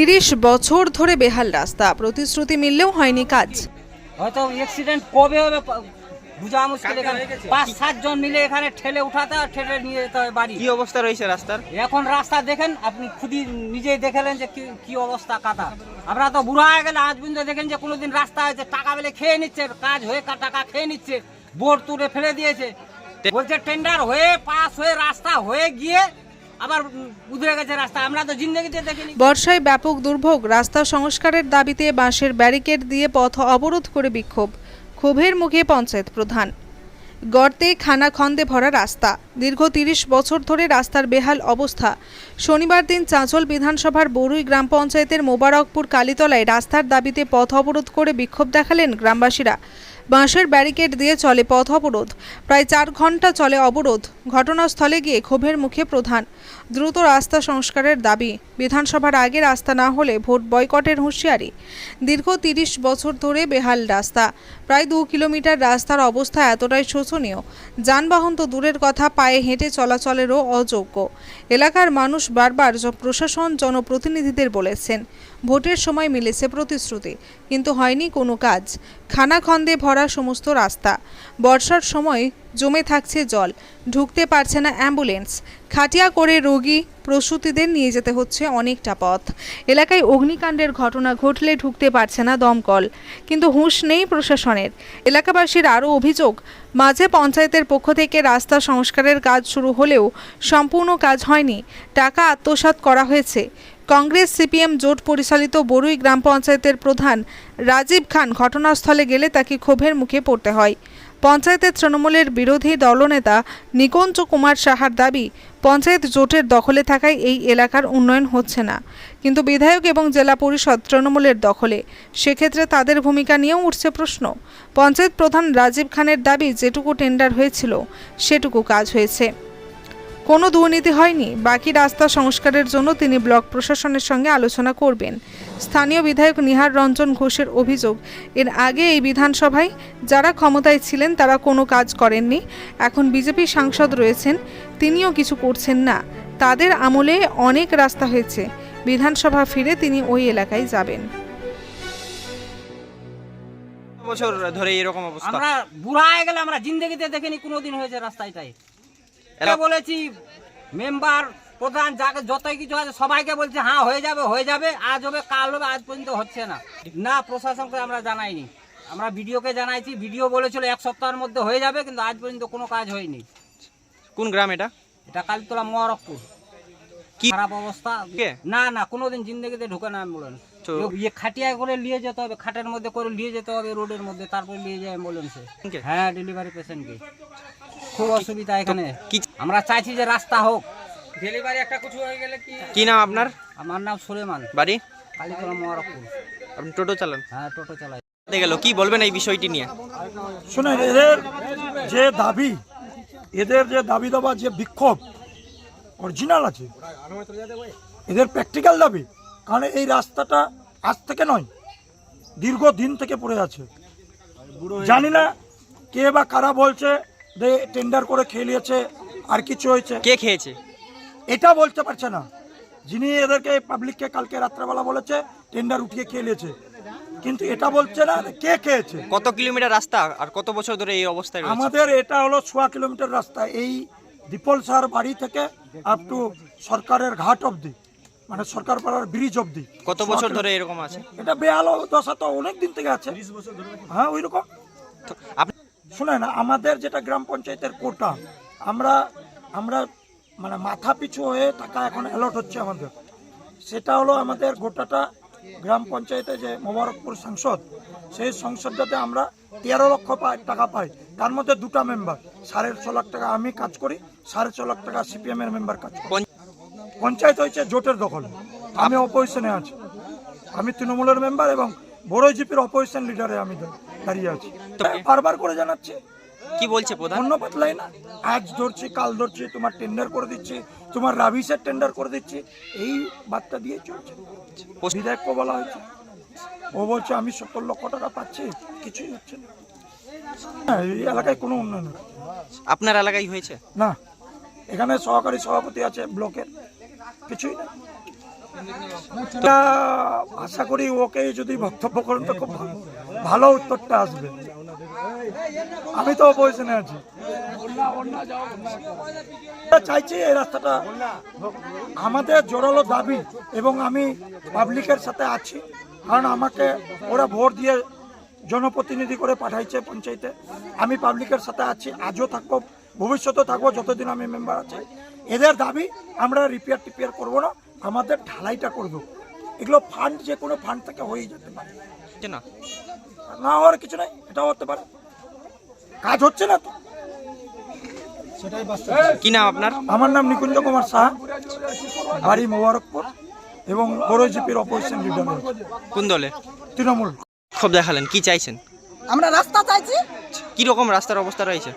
তিরিশ বছর ধরে বেহাল রাস্তা। প্রতিশ্রুতি মিললেও হয়নি কাজ। হয়তো অ্যাক্সিডেন্ট কবে হবে বোঝা মুশকিল এখানে। পাঁচ সাতজন মিলে এখানে ঠেলে উঠাতে আর ঠেলে নিয়ে যেতে হয় বাড়ি। কি অবস্থা রয়েছে রাস্তার? এখন রাস্তা দেখেন আপনি খুদি নিজেই দেখলেন যে কি কি অবস্থা কাটা আমরা তো বুড়া হয়ে গেলে আজ পর্যন্ত দেখেন যে কোনোদিন রাস্তা হয়েছে টাকা বেলে খেয়ে নিচ্ছে কাজ হয়ে কা- টাকা খেয়ে নিচ্ছে বোর্ড তুলে ফেলে দিয়েছে। বলছে টেন্ডার হয়ে পাস হয়ে রাস্তা হয়ে গিয়ে বর্ষায় ব্যাপক দুর্ভোগ, রাস্তা সংস্কারের দাবিতে বাঁশের ব্যারিকেড দিয়ে পথ অবরোধ করে বিক্ষোভ। ক্ষোভের মুখে পঞ্চায়েত প্রধান। গর্তে খানাখন্দে ভরা রাস্তা, দীর্ঘ তিরিশ বছর ধরে রাস্তার বেহাল অবস্থা। শনিবার দিন চাঁচল বিধানসভার বরুই গ্রাম পঞ্চায়েতের মোবারকপুর কালীতলায় রাস্তার দাবিতে পথ অবরোধ করে বিক্ষোভ দেখালেন গ্রামবাসীরা। বাঁশের ব্যারিকেড দিয়ে চলে পথ অবরোধ, প্রায় চার ঘণ্টা চলে অবরোধ। ঘটনাস্থলে গিয়ে ক্ষোভের মুখে প্রধান। দ্রুত রাস্তা সংস্কারের দাবি। বিধানসভার আগে রাস্তা না হলে ভোট বয়কটের হুঁশিয়ারি। দীর্ঘ তিরিশ বছর ধরে বেহাল রাস্তা। প্রায় দু কিলোমিটার রাস্তার অবস্থা এতটাই শোচনীয়। যানবাহন তো দূরের কথা, পায়ে হেঁটে চলাচলেরও অযোগ্য। এলাকার মানুষ বারবার প্রশাসন, জনপ্রতিনিধিদের বলেছেন, ভোটের সময় মিলেছে প্রতিশ্রুতি, কিন্তু হয়নি কোনো কাজ। খানাখন্দে ভরা সমস্ত রাস্তা। বর্ষার সময় জমে থাকছে জল, ঢুকতে পারছে না অ্যাম্বুলেন্স। খাটিয়া করে রোগী প্রসূতিদের নিয়ে যেতে হচ্ছে অনেকটা পথ। এলাকায় অগ্নিকাণ্ডের ঘটনা ঘটলে ঢুকতে পারছে না দমকল, কিন্তু হুঁশ নেই প্রশাসনের। এলাকাবাসীর আরও অভিযোগ, মাঝে পঞ্চায়েতের পক্ষ থেকে রাস্তা সংস্কারের কাজ শুরু হলেও সম্পূর্ণ কাজ হয়নি, টাকা আত্মসাৎ করা হয়েছে। কংগ্রেস সিপিএম জোট পরিচালিত বরুই গ্রাম পঞ্চায়েতের প্রধান রাজীব খান ঘটনাস্থলে গেলে তাকে ক্ষোভের মুখে পড়তে হয়। পঞ্চায়েতের তৃণমূলের বিরোধী দলনেতা নিকুঞ্জ কুমার সাহার দাবি, পঞ্চায়েত জোটের দখলে থাকায় এই এলাকার উন্নয়ন হচ্ছে না। কিন্তু বিধায়ক এবং জেলা পরিষদ তৃণমূলের দখলে, সেক্ষেত্রে তাদের ভূমিকা নিয়েও উঠছে প্রশ্ন। পঞ্চায়েত প্রধান রাজীব খানের দাবি, যেটুকু টেন্ডার হয়েছিল, সেটুকু কাজ হয়েছে। কোনো দুর্নীতি হয়নি। বাকি রাস্তা সংস্কারের জন্য তিনি ব্লক প্রশাসনের সঙ্গে আলোচনা করবেন। স্থানীয় বিধায়ক নিহার রঞ্জন ঘোষের অভিযোগ এর আগে এই বিধানসভায় যারা ক্ষমতায় ছিলেন তারা কোনো কাজ করেননি। এখন বিজেপি সাংসদ রয়েছেন তিনিও কিছু করছেন না। তাদের আমলে অনেক রাস্তা হয়েছে। বিধানসভা ফিরে তিনি ওই এলাকায় যাবেন। বছর ধরে এরকম অবস্থা। আমরা বুড়া হয়ে গেলে আমরা জিন্দগিতে দেখিনি কোনোদিন হয়েছে এলা- বলেছি মেম্বার প্রধান যাকে যতই কিছু আছে সবাইকে বলছে হ্যাঁ হয়ে যাবে হয়ে যাবে আজ হবে কাল হবে আজ পর্যন্ত হচ্ছে না। না প্রশাসনকে আমরা জানাইনি। আমরা ভিডিওকে জানাইছি ভিডিও বলেছিল এক সপ্তাহের মধ্যে হয়ে যাবে কিন্তু আজ পর্যন্ত কোনো কাজ হয়নি। কোন গ্রাম এটা? এটা কালীতলা মোয়ারকপুর কি? খারাপ অবস্থা? না না কোনোদিন জিন্দগিতে ঢুকে না অ্যাম্বুলেন্স। ইয়ে খাটিয়া করে নিয়ে যেতে হবে খাটের মধ্যে করে নিয়ে যেতে হবে রোডের মধ্যে তারপরে নিয়ে যায় অ্যাম্বুলেন্সে? হ্যাঁ ডেলিভারি পেশেন্টকে। খুব অসুবিধা এখানে। কি আমরা চাইছি যে রাস্তা হোক। ডেলিভারি একটা কিছু হয়ে গেলে কি কি নাম আপনার? আমার নাম সুলেমান। বাড়ি? কালীতলা মোয়ারকপুর আপনি টোটো চালান? হ্যাঁ টোটো চালাই। গেল? কি বলবেন এই বিষয়টি নিয়ে? শুনেন এদের যে দাবি এদের যে দাবি দেওয়া যে বিক্ষোভ অরিজিনাল আছে। এদের প্র্যাকটিক্যাল দাবি কারণ এই রাস্তাটা আজ থেকে নয় দীর্ঘ দিন থেকে পড়ে আছে। জানি না কে বা কারা বলছে টেন্ডার করে খেয়ে নিয়েছে আর কিছু হয়েছে। কে খেয়েছে? এটা বলতে পারছে না। যিনি এদেরকে পাবলিককে কালকে রাত্রেবেলা বলেছে টেন্ডার উঠিয়ে খেয়ে নিয়েছে। কিন্তু এটা বলছে না কে খেয়েছে। কত কিলোমিটার রাস্তা আর কত বছর ধরে এই অবস্থায় আমাদের এটা হলো সোয়া কিলোমিটার রাস্তা। এই দীপল স্যার বাড়ি থেকে আপ টু সরকারের ঘাট অবধি মানে সরকার পাড়ার ব্রিজ অবধি। কত বছর ধরে এরকম আছে? এটা বেহাল দশা তো অনেক দিন থেকে আছে। হ্যাঁ ওই রকম। শুনেন আমাদের যেটা গ্রাম পঞ্চায়েতের কোটা, আমরা আমরা মানে মাথা পিছু হয়ে টাকা এখন অ্যালট হচ্ছে আমাদের। সেটা হলো আমাদের গোটাটা গ্রাম পঞ্চায়েতে যে মোবারকপুর সাংসদ, সেই সংসদটাতে আমরা তেরো লক্ষ টাকা পাই। তার মধ্যে দুটা মেম্বার সাড়ে ছ লাখ টাকা আমি কাজ করি, সাড়ে ছ লাখ টাকা সিপিএম এর মেম্বার কাজ করি। পঞ্চায়েত হয়েছে জোটের দখলে, আমি অপোজিশনে আছি। আমি তৃণমূলের মেম্বার এবং বড় জিপির অপোজিশন লিডারে আমি। দাঁড়িয়ে আছি। বারবার করে জানাচ্ছি। কি বলছে প্রধান? অন্য পাতলাই না আজ ধরছি কাল ধরছি তোমার টেন্ডার করে দিচ্ছি তোমার রাবিসের টেন্ডার করে দিচ্ছি এই বার্তা দিয়ে চলছে। বিধায়ককে বলা হয়েছে। ও বলছে আমি সত্তর লক্ষ টাকা পাচ্ছি কিছুই হচ্ছে না। এই এলাকায় কোনো উন্নয়ন আপনার এলাকায় হয়েছে? না এখানে সহকারী সভাপতি আছে ব্লকের কিছুই না। আশা করি ওকে যদি বক্তব্য করেন তো খুব ভা- ভালো উত্তরটা আসবে। আমি তো অপোজিশনে আছি। চাইছি এই রাস্তাটা আমাদের জোরালো দাবি এবং আমি পাবলিকের সাথে আছি, কারণ আমাকে ওরা ভোট দিয়ে জনপ্রতিনিধি করে পাঠাইছে পঞ্চায়েতে। আমি পাবলিকের সাথে আছি, আজও থাকব, ভবিষ্যতেও থাকব, যতদিন আমি মেম্বার আছি। এদের দাবি আমরা রিপেয়ার টিপেয়ার করব না, আমাদের ঢালাইটা করব। এগুলো ফান্ড যে কোনো ফান্ড থেকে হয়ে যেতে পারে। না না হওয়ার কিছু নাই এটাও হতে পারে। কাজ হচ্ছে না তো। কি নাম আপনার? আমার নাম নিকুঞ্জ কুমার সাহা বাড়ি মোবারকপুর এবং বড় জিপির অপোজিশন লিডার কোন দলে? তৃণমূল। ক্ষোভ দেখালেন কি চাইছেন? আমরা রাস্তা চাইছি। কি রকম রাস্তার অবস্থা রয়েছে?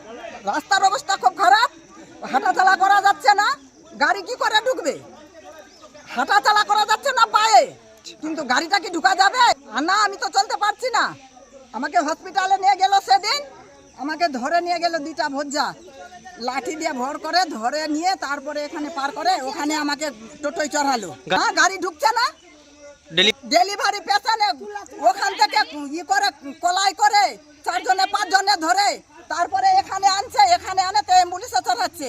রাস্তার অবস্থা খুব খারাপ হাঁটাচলা করা যাচ্ছে না গাড়ি কি করে ঢুকবে? হাঁটাচলা করা যাচ্ছে না পায়ে কিন্তু গাড়িটা কি ঢুকা যাবে? আর না আমি তো চলতে পারছি না। আমাকে হসপিটালে নিয়ে গেল সেদিন। আমাকে ধরে নিয়ে গেল দুইটা ভজ্জা লাঠি দিয়ে ভর করে ধরে নিয়ে তারপরে এখানে পার করে ওখানে আমাকে টোটোয় চড়ালো। হ্যাঁ গাড়ি ঢুকছে না। ডেলি ডেলিভারি পেছনে ওখান থেকে ই করে কলাই করে চারজনে পাঁচজনে ধরে তারপরে এখানে আনছে এখানে আনে তো অ্যাম্বুলেন্সে চড়াচ্ছে।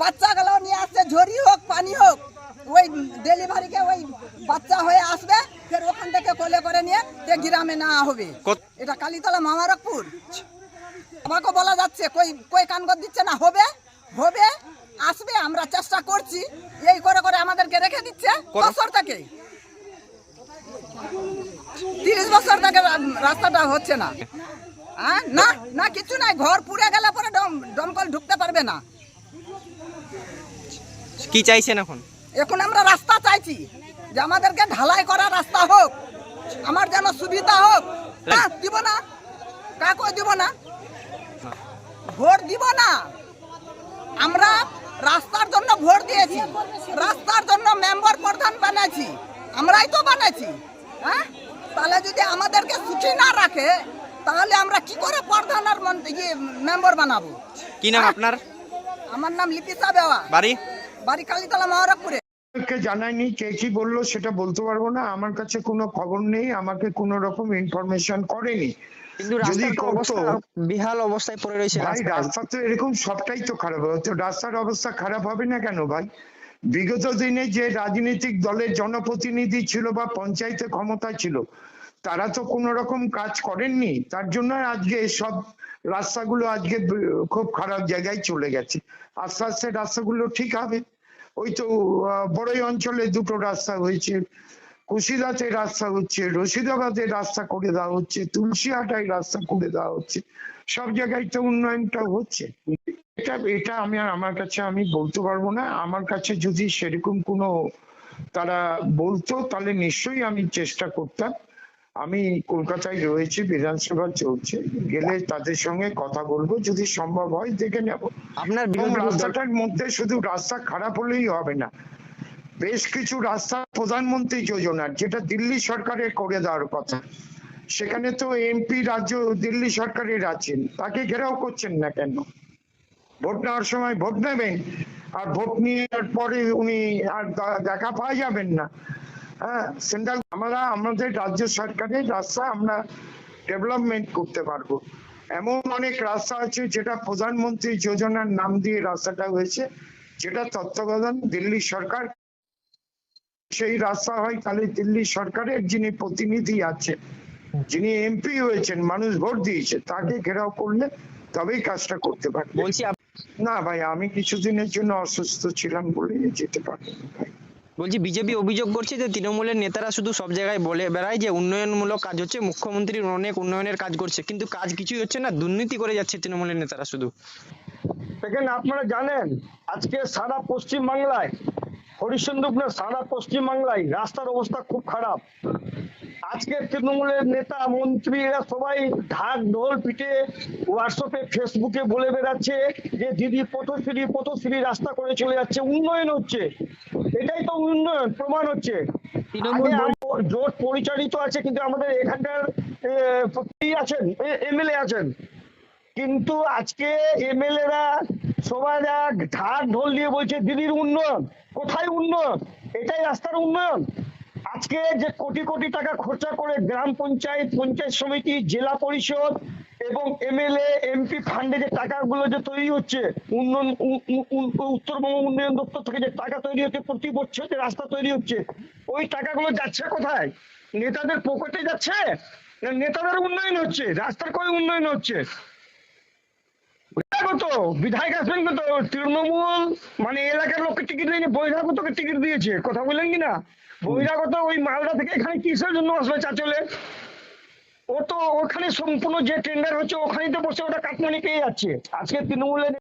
বাচ্চাগুলো নিয়ে আসছে ঝড়ি হোক পানি হোক ওই ডেলিভারিকে ওই বাচ্চা হয়ে আসবে ফের ওখান থেকে কোলে করে নিয়ে গ্রামে না হবে কত- এটা কালীতলা মামারকপুর আমাকে বলা যাচ্ছে কই কই কানগর দিচ্ছে না হবে আসবে আমরা চেষ্টা করছি। এই করে করে আমাদেরকে রেখে দিচ্ছে বছর থেকে। তিরিশ বছর থেকে রাস্তাটা হচ্ছে না। হ্যাঁ না না কিছু নাই ঘর পুড়ে গেলে পরে দম- দমকল ঢুকতে পারবে না। কি চাইছেন এখন? এখন আমরা রাস্তা চাইছি যে আমাদেরকে ঢালাই করা রাস্তা হোক আমার যেন সুবিধা হোক। না দিব না। কাকো দিব না। ভোট দিব না। ভোট দিয়েছি। রাস্তার জন্য মেম্বার প্রধান বানাইছি। আমরাই তো বানাইছি হ্যাঁ? তাহলে যদি আমাদেরকে সুখী না রাখে তাহলে আমরা কি করে প্রধান আর ইয়ে মেম্বার বানাবো? কি নাম আপনার? আমার নাম লিপিসা বেওয়া। বাড়ি? বাড়ি কালীতলা মহারাজপুরে কে জানায়নি কে কি বলল সেটা বলতে পারব না। আমার কাছে কোনো খবর নেই আমাকে কোনো রকম ইনফরমেশন করেনি। কিন্তু যদি রাস্তার অবস্থা বিহাল অবস্থায় পড়ে রয়েছে ভাই রাস্তা তো এরকম সবটাই তো খারাপ তো রাস্তার অবস্থা খারাপ হবে না কেন ভাই? বিগত দিনে যে রাজনৈতিক দলের জনপ্রতিনিধি ছিল বা পঞ্চায়েতে ক্ষমতা ছিল তারা তো কোনো রকম কাজ করেননি। তার জন্য আজকে সব রাস্তাগুলো আজকে খুব খারাপ জায়গায় চলে গেছে। আস্তে আস্তে রাস্তাগুলো ঠিক হবে। ওই তো বড়ই অঞ্চলে দুটো রাস্তা হয়েছে। কুশিলাতে রাস্তা হচ্ছে রশিদাবাদে রাস্তা করে দেওয়া হচ্ছে তুলসীহাটায় রাস্তা করে দেওয়া হচ্ছে। সব জায়গায় তো উন্নয়নটা হচ্ছে। এটা এটা আমি আর আমার কাছে আমি বলতে পারব না। আমার কাছে যদি সেরকম কোনো তারা বলতো তাহলে নিশ্চয়ই আমি চেষ্টা করতাম। আমি কলকাতায় রয়েছি বিধানসভা চলছে। গেলে তাদের সঙ্গে কথা বলব যদি সম্ভব হয় দেখে নেব। আপনার রাস্তাটার মধ্যে শুধু রাস্তা খারাপ হলেই হবে না। বেশ কিছু রাস্তা প্রধানমন্ত্রী যোজনার, যেটা দিল্লি সরকারের করে দেওয়ার কথা। সেখানে তো এমপি রাজ্য, দিল্লি সরকারের আছেন। তাকে ঘেরাও করছেন না কেন? ভোট নেওয়ার সময় ভোট নেবেন, আর ভোট নেওয়ার পরে উনি আর দেখা পাওয়া যাবেন না। হ্যাঁ সেন্ট্রাল আমরা আমাদের রাজ্য সরকারের রাস্তা, আমরা ডেভেলপমেন্ট করতে পারব। এমন অনেক রাস্তা আছে যেটা প্রধানমন্ত্রী যোজনার নাম দিয়ে রাস্তাটা হয়েছে, যেটা তত্ত্বাবধান দিল্লি সরকার সেই রাস্তা হয় তাহলে দিল্লি সরকারের যিনি প্রতিনিধি আছে যিনি এমপি হয়েছেন মানুষ ভোট দিয়েছে তাকে ঘেরাও করলে তবেই কাজটা করতে পারবে। বলছি না ভাই আমি কিছুদিনের জন্য অসুস্থ ছিলাম বলে যেতে পারিনি ভাই। বলছি বিজেপি অভিযোগ করছে যে তৃণমূলের নেতারা শুধু সব জায়গায় বলে বেড়ায় যে উন্নয়নমূলক কাজ হচ্ছে মুখ্যমন্ত্রী অনেক উন্নয়নের কাজ করছে কিন্তু কাজ কিছুই হচ্ছে না দুর্নীতি করে যাচ্ছে তৃণমূলের নেতারা শুধু। দেখেন আপনারা জানেন আজকে সারা পশ্চিম বাংলায় হরিশ্চন্দ্রপুরে সারা পশ্চিম বাংলায় রাস্তার অবস্থা খুব খারাপ। আজকের তৃণমূলের নেতা মন্ত্রী এরা সবাই ঢাক ঢোল পিটে হোয়াটসঅ্যাপে ফেসবুকে বলে বেড়াচ্ছে যে দিদি পথশ্রী পথশ্রী রাস্তা করে চলে যাচ্ছে। উন্নয়ন হচ্ছে। এটাই তো উন্নয়ন প্রমাণ হচ্ছে। তৃণমূল জোট পরিচালিত আছে কিন্তু আমাদের এখানকার আছেন এমএলএ আছেন। কিন্তু আজকে এমএলএ রা সবাই ঢাক ঢোল দিয়ে বলছে দিদির উন্নয়ন। কোথায় উন্নয়ন? এটাই রাস্তার উন্নয়ন। আজকে যে কোটি কোটি টাকা খরচা করে গ্রাম পঞ্চায়েত পঞ্চায়েত সমিতি, জেলা পরিষদ এবং এমএলএ, এমপি ফান্ডে যে টাকাগুলো যে তৈরি হচ্ছে, উন্নয়ন উত্তরবঙ্গ উন্নয়ন দপ্তর থেকে যে টাকা তৈরি হচ্ছে, প্রতি বছর যে রাস্তা তৈরি হচ্ছে, ওই টাকাগুলো যাচ্ছে কোথায়? নেতাদের পকেটে যাচ্ছে? নেতাদের উন্নয়ন হচ্ছে? রাস্তার কোনো উন্নয়ন হচ্ছে? বিধায়ক আসবেন তো, তৃণমূল মানে এলাকার লোককে টিকিট দেয়নি বহিরাগতকে টিকিট দিয়েছে, কথা বললেন কি না? বহিরাগত ওই মালদা থেকে এখানে কিসের জন্য আসবে চাচলে? ও তো ওখানে সম্পূর্ণ যে টেন্ডার হচ্ছে, ওখানেই তো বসে ওটা কাটমানি পেয়ে যাচ্ছে। আজকে তৃণমূলের